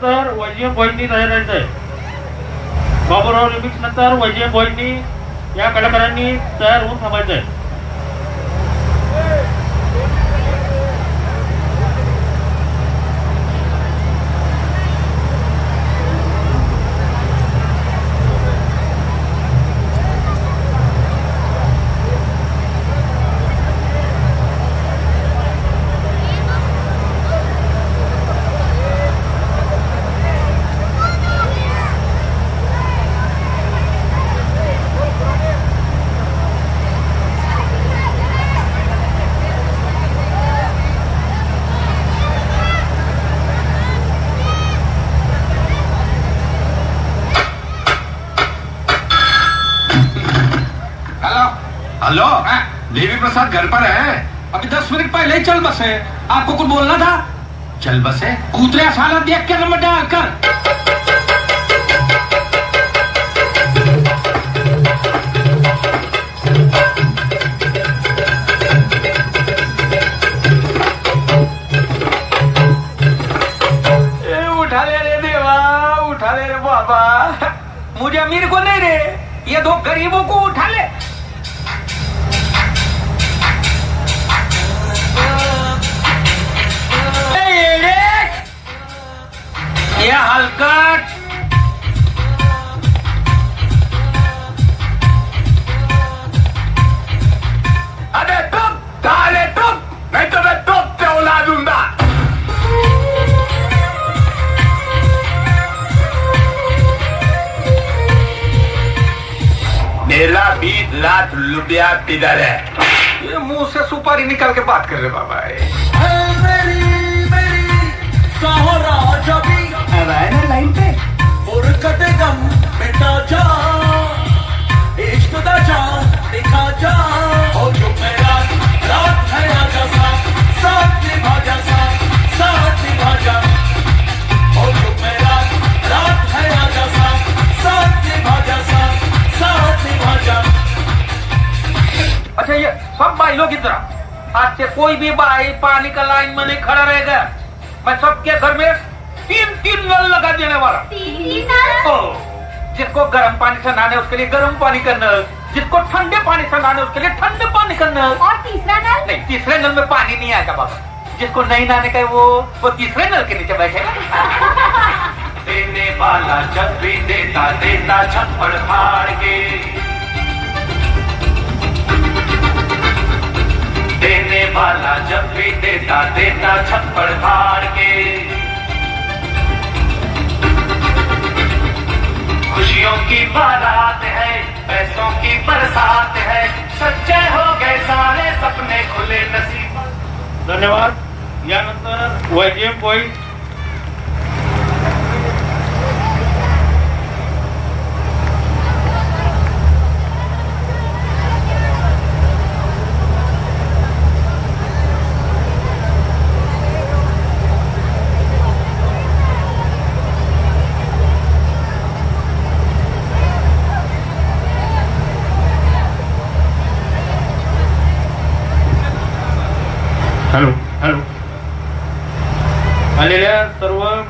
नंतर वैजय भोईंनी तयार राहायचं आहे बाबूराव रिमिक्स नंतर वैजय भोईंनी या कलाकारांनी तयार होऊन थांबायचं आहे प्रसाद घर पर है। अभी दस मिनट पहले ही चल बसे। आपको कुछ बोलना था? चल बसे। कूतरे साला देख के नंबर डाल कर। मुझे अमीर को नहीं रे। ये दो गरीबों को उठा ले। लाख रुपया ये मुंह से सुपारी निकाल के बात कर रहे हो, बाबा। भाई लोग इधर। आज से कोई भी भाई पानी का लाइन में नहीं खड़ा रहेगा। मैं सबके घर में तीन तीन नल लगा देने वाला। ओ, जिसको गर्म पानी से नहाने उसके लिए गर्म पानी का नल। जिसको ठंडे पानी से नहाने उसके लिए ठंडे पानी का नल। और तीसरा नल? नहीं तीसरे नल में पानी नहीं आएगा बाबा। जिसको नहीं नहाने का वो वो तीसरे नल के नीचे बैठेगा देने वाला जब भी देता देता छप्पड़ फाड़ के। देने वाला जब भी देता देता छप्पड़ फाड़ के। खुशियों की बारात है, पैसों की बरसात है, सच्चे हो गए सारे सपने खुले नसीब। धन्यवाद। यानंतर वैजय भोई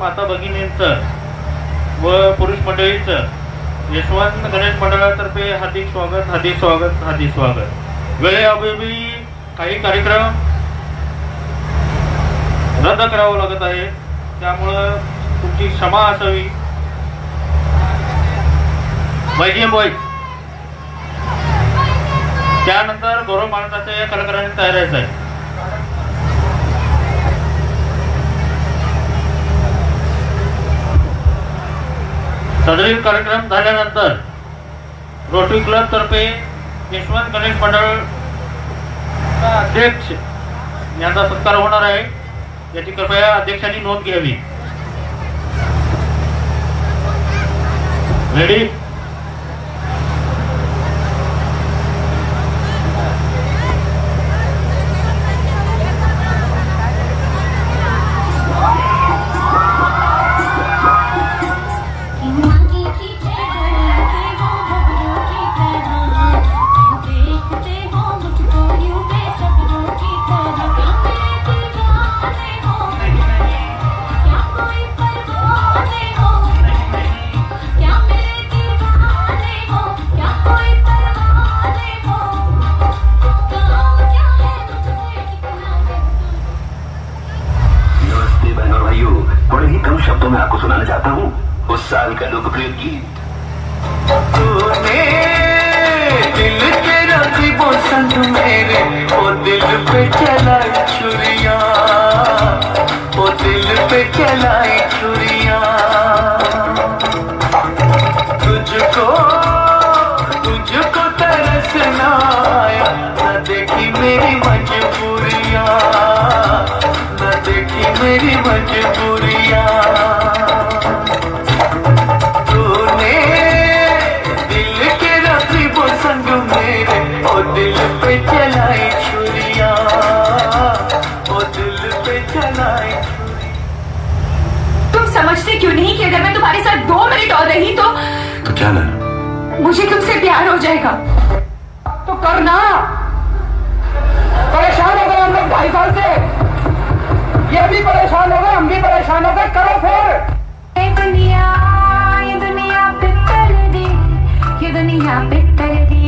माता भगिनींचं व पुरुष मंडळीचं यशवंत गणेश मंडळातर्फे हार्दिक स्वागत हार्दिक स्वागत हार्दिक स्वागत. वेळेअभावी काही कार्यक्रम रद्द करावं लागत आहे. त्यामुळं तुमची क्षमा असावी. वैजय बॉय त्यानंतर गौरव मानताच्या या कलाकारांनी तयार आहे. सदरील कार्यक्रम झाल्यानंतर रोटरी क्लबतर्फे यशवंत गणेश मंडळ अध्यक्ष यांचा सत्कार होणार आहे. याची कृपया अध्यक्षांनी नोंद घ्यावी. रेडी तुझको तुझको तरसना आया, न देखी मेरी मजबूरिया, न देखी मेरी मजबूरिया। तूने दिल के रकीबों संग मेरे, ओ दिल पे चलाई छुरिया, ओ दिल पे चलाई तुम समझते क्यों नहीं कि अगर मैं तुम्हारे साथ दो मिनट और रही तो तो क्या ना मुझे तुमसे प्यार हो जाएगा। तो करना। परेशान हो गए हम लोग ढाई साल से। ये भी परेशान हो गए हम भी परेशान हो गए। करो फिर। ये दुनिया ये दुनिया पे कर दी। ये दुनिया पे कर दी।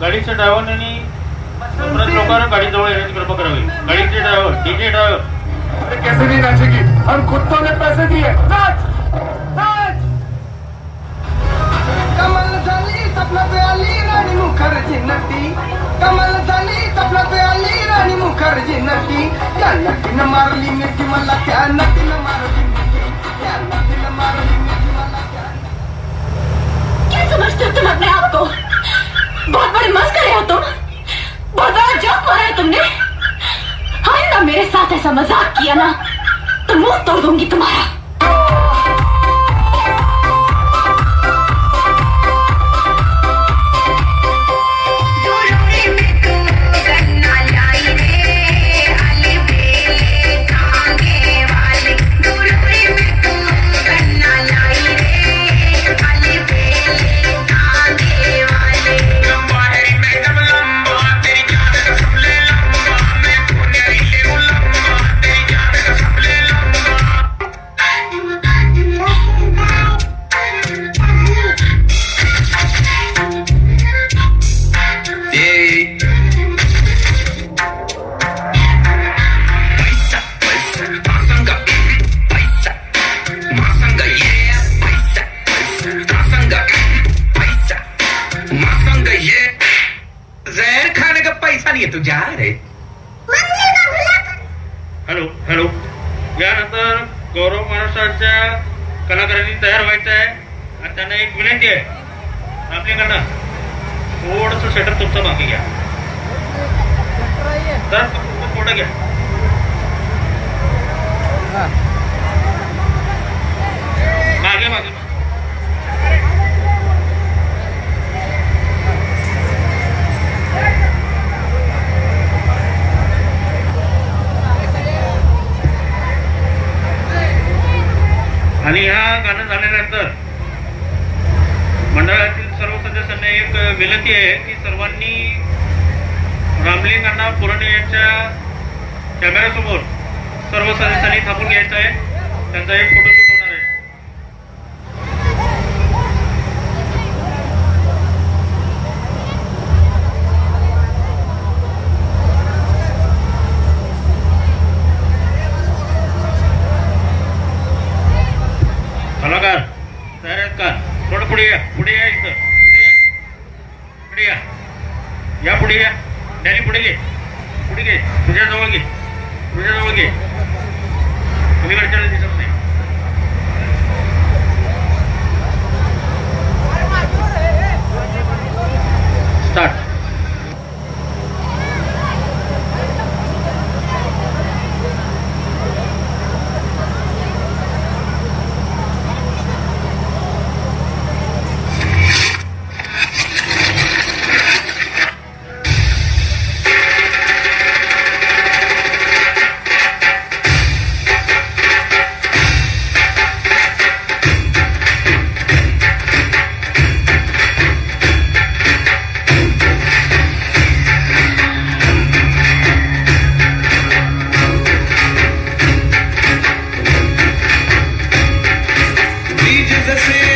गाडीच्या ड्रायव्हरने लोकांना गाडीजवळ येण्याची कृपा करावी. गाडीचे ड्रायव्हर डीजे ड्रायव्हर कैसे नहीं नाचेगी? हम खुद तो ने पैसे दिए। नाच! नाच! कमल झाली तपला प्याली राणी मुखर्जी नटी। कमल झाली तपला प्याली राणी मुखर्जी नटी। त्या नटीनं मारली मिठी मला त्या नटीनं मारली मिठी त्या नटीनं मारली मिठी मला क्या समझते हो तुम अपने आप को? बहुत बड़े मस्करे हो तुम। बहुत बड़ा जोक मारा है तुमने। आइंदा मेरे साथ ऐसा मजाक किया ना तो मुंह तोड़ दूंगी तुम्हारा। गौरव महाराष्ट्राच्या कलाकारांनी तयार व्हायचं आहे आणि त्यांना एक विनंती आहे. आपल्याकडनं थोडस शटर तुमचं मागे घ्या. तर थोडं घ्या. आणि ह्या गाणं झाल्यानंतर मंडळातील सर्व सदस्यांना एक विनंती आहे की सर्वांनी रामलिंगांना पुरणे यांच्या कॅमेऱ्यासमोर सर्व सदस्यांनी थांबून घ्यायचं आहे. त्यांचा एक फोटो होणार आहे कलाकार तयार आहेत का थोडं पुढे या पुढे या इथं. पुढे या. या. पुढे या. डॅनी पुढे घे. पुढे घे. तुझ्याजवळ घे. तुझ्याजवळ घे. Você.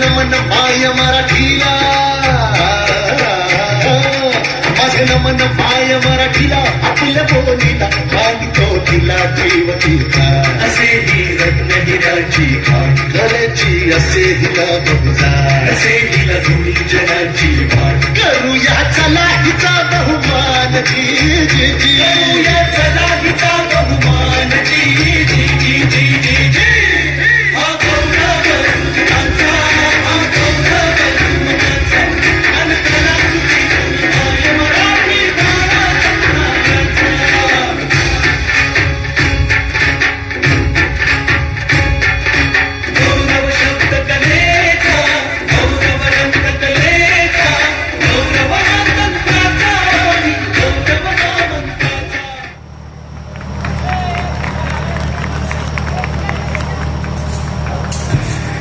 नमन माय मराठीला. हो, माझं नमन माय मराठीला. आपल्या बोलीला मागतो तिला जीव तिचा असे ही रत्न हिराची खाण गळ्याची असे हिला बहुजा असे हिला धुणी जनाची भान करूया चला हिचा बहु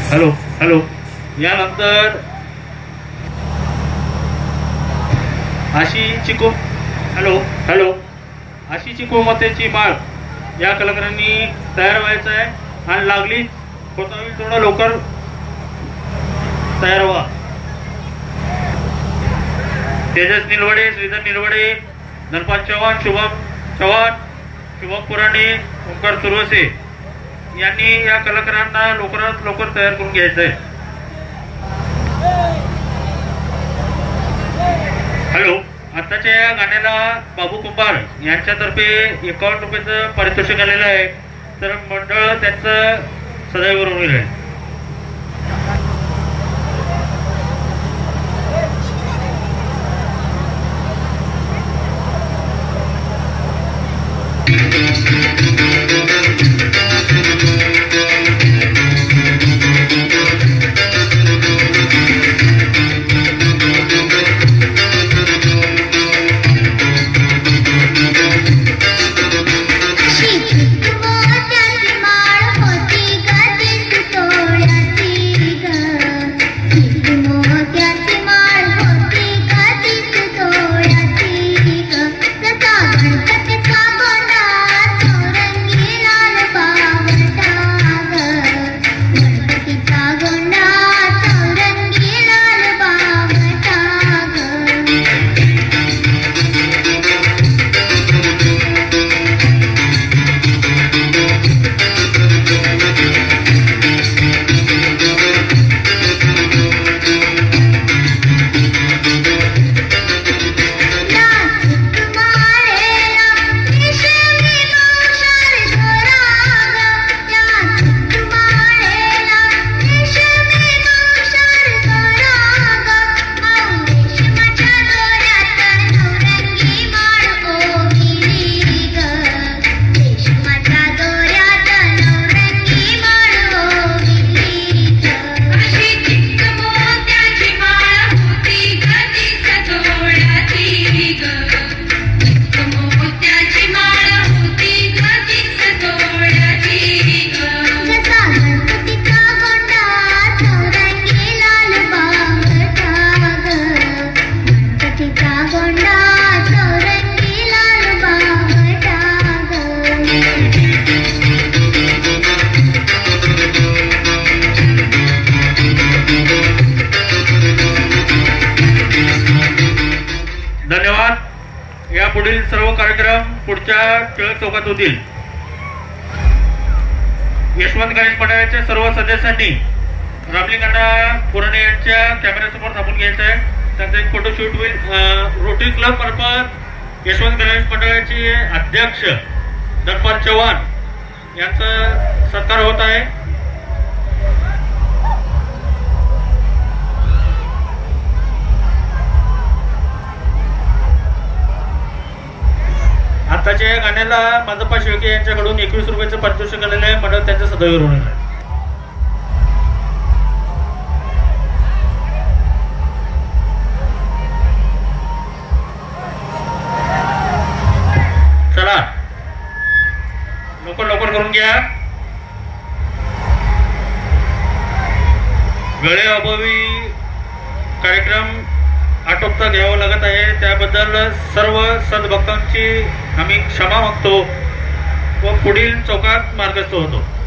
हॅलो हॅलो. यानंतर आशी चिको. हॅलो. हॅलो. आशी चिको मतेची माळ. या कलाकारांनी तयार व्हायचं आहे. आणि लागली. होता होईल थोडं लवकर. तयार व्हा. तेजस निलवडे श्रीधर निलवडे धनपाल चव्हाण शुभम चव्हाण शुभम पुराणे ओंकार सुरवसे. यांनी या कलाकारांना लवकरात लवकर तयार करून घ्यायचं आहे हॅलो आताच्या या गाण्याला बाबू कुंभार यांच्यातर्फे एकावन्न रुपयाचं पारितोषिक आलेलं आहे. तर मंडळ त्यांचं सदैव होईल. आहे अशी कार्यक्रम टिळक चौकात होतील यशवंत गणेश मंडळाच्या सर्व सदस्यांनी रामलिंगांना पुराणे यांच्या कॅमेऱ्यासमोर थांबून घ्यायचं आहे. त्यांचा एक फोटोशूट होईल. रोटरी क्लब मार्फत यशवंत गणेश मंडळाचे अध्यक्ष धनपाल चव्हाण यांचा सत्कार होत आहे. आताच्या या गाण्याला माधप्पा शेळके यांच्याकडून एकवीस रुपयाचं पारितोषिक आलेलं आहे. मंडळ त्यांचं सदैव ऋण आहे. चला. लवकर लवकर करून घ्या. वेळेअभावी कार्यक्रम आटोपता घ्यावा लागत आहे. त्याबद्दल सर्व सद्भक्तांची क्षमा मागतो व पुढील चौकात मार्गस्थ होतो.